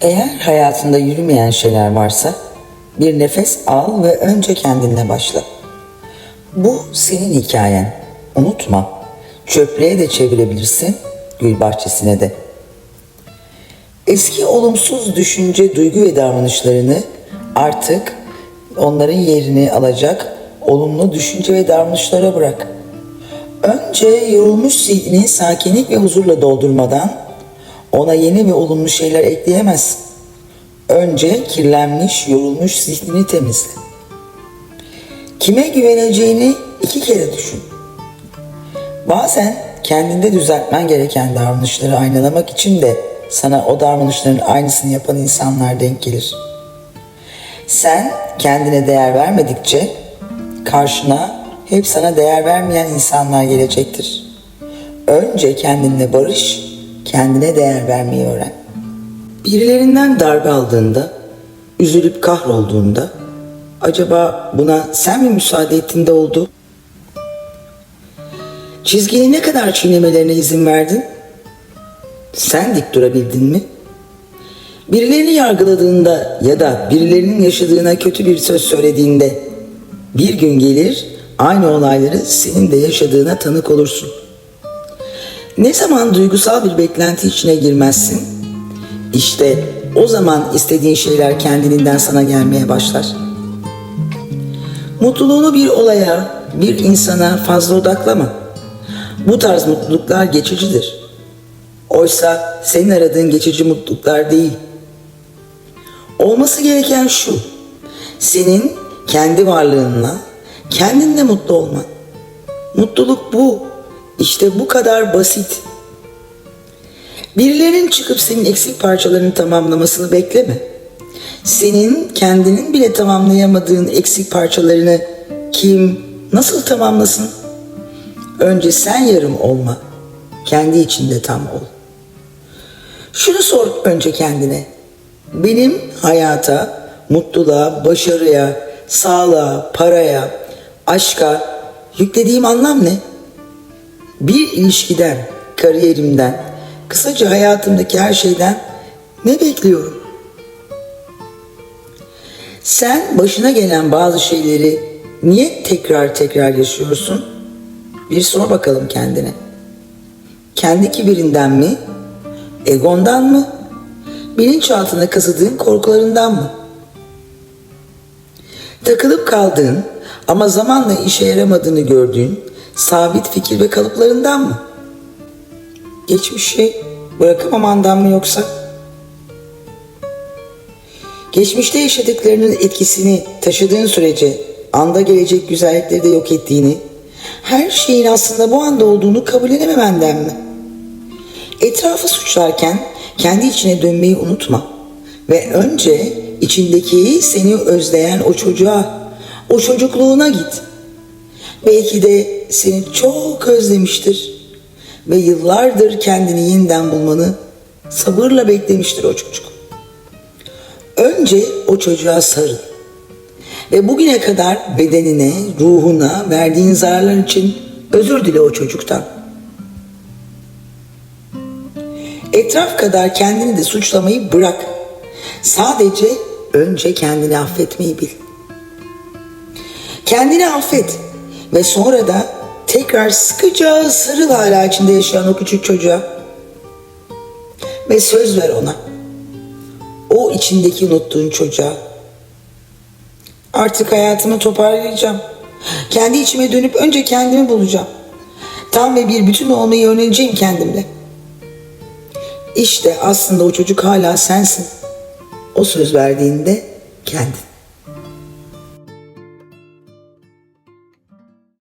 Eğer hayatında yürümeyen şeyler varsa bir nefes al ve önce kendinle başla. Bu senin hikayen. Unutma. Çöplüğe de çevirebilirsin, gül bahçesine de. Eski olumsuz düşünce, duygu ve davranışlarını artık onların yerini alacak olumlu düşünce ve davranışlara bırak. Önce yorulmuş zihnini sakinlik ve huzurla doldurmadan ona yeni ve olumlu şeyler ekleyemezsin. Önce kirlenmiş, yorulmuş zihnini temizle. Kime güveneceğini iki kere düşün. Bazen kendinde düzeltmen gereken davranışları aynalamak için de sana o davranışların aynısını yapan insanlar denk gelir. Sen kendine değer vermedikçe karşına hep sana değer vermeyen insanlar gelecektir. Önce kendinle barış, kendine değer vermeyi öğren. Birilerinden darbe aldığında, üzülüp kahrolduğunda acaba buna sen mi müsaade ettin de oldu? Çizgini ne kadar çiğnemelerine izin verdin? Sen dik durabildin mi? Birilerini yargıladığında ya da birilerinin yaşadığına kötü bir söz söylediğinde bir gün gelir aynı olayları senin de yaşadığına tanık olursun. Ne zaman duygusal bir beklenti içine girmezsin? İşte o zaman istediğin şeyler kendiliğinden sana gelmeye başlar. Mutluluğunu bir olaya, bir insana fazla odaklama. Bu tarz mutluluklar geçicidir. Oysa senin aradığın geçici mutluluklar değil. Olması gereken şu. Senin kendi varlığınla, kendinle mutlu olman. Mutluluk bu. İşte bu kadar basit. Birilerinin çıkıp senin eksik parçalarını tamamlamasını bekleme. Senin kendinin bile tamamlayamadığın eksik parçalarını kim, nasıl tamamlasın? Önce sen yarım olma. Kendi içinde tam ol. Şunu sor önce kendine. Benim hayata, mutluluğa, başarıya, sağlığa, paraya, aşka yüklediğim anlam ne? Bir ilişkiden, kariyerimden, kısaca hayatımdaki her şeyden ne bekliyorum? Sen başına gelen bazı şeyleri niye tekrar tekrar yaşıyorsun? Bir sor bakalım kendine. Kendi kibirinden mi? Egondan mı? Bilinçaltına kazıdığın korkularından mı? Takılıp kaldığın ama zamanla işe yaramadığını gördüğün sabit fikir ve kalıplarından mı? Geçmişi bırakamamandan mı yoksa? Geçmişte yaşadıklarının etkisini taşıdığın sürece anda gelecek güzellikleri de yok ettiğini, her şeyin aslında bu anda olduğunu kabullenememenden mi? Etrafı suçlarken kendi içine dönmeyi unutma ve önce içindeki seni özleyen o çocuğa, o çocukluğuna git. Belki de seni çok özlemiştir ve yıllardır kendini yeniden bulmanı sabırla beklemiştir o çocuk. Önce o çocuğa sarıl ve bugüne kadar bedenine, ruhuna verdiğin zararlar için özür dile o çocuktan. Etraf kadar kendini de suçlamayı bırak. Sadece önce kendini affetmeyi bil. Kendini affet ve sonra da tekrar sıkıca sarıl hala içinde yaşayan o küçük çocuğa. Ve söz ver ona. O içindeki unuttuğun çocuğa. Artık hayatımı toparlayacağım. Kendi içime dönüp önce kendimi bulacağım. Tam ve bir bütün olmayı öğreneceğim kendimle. İşte aslında o çocuk hala sensin. O söz verdiğinde kendin.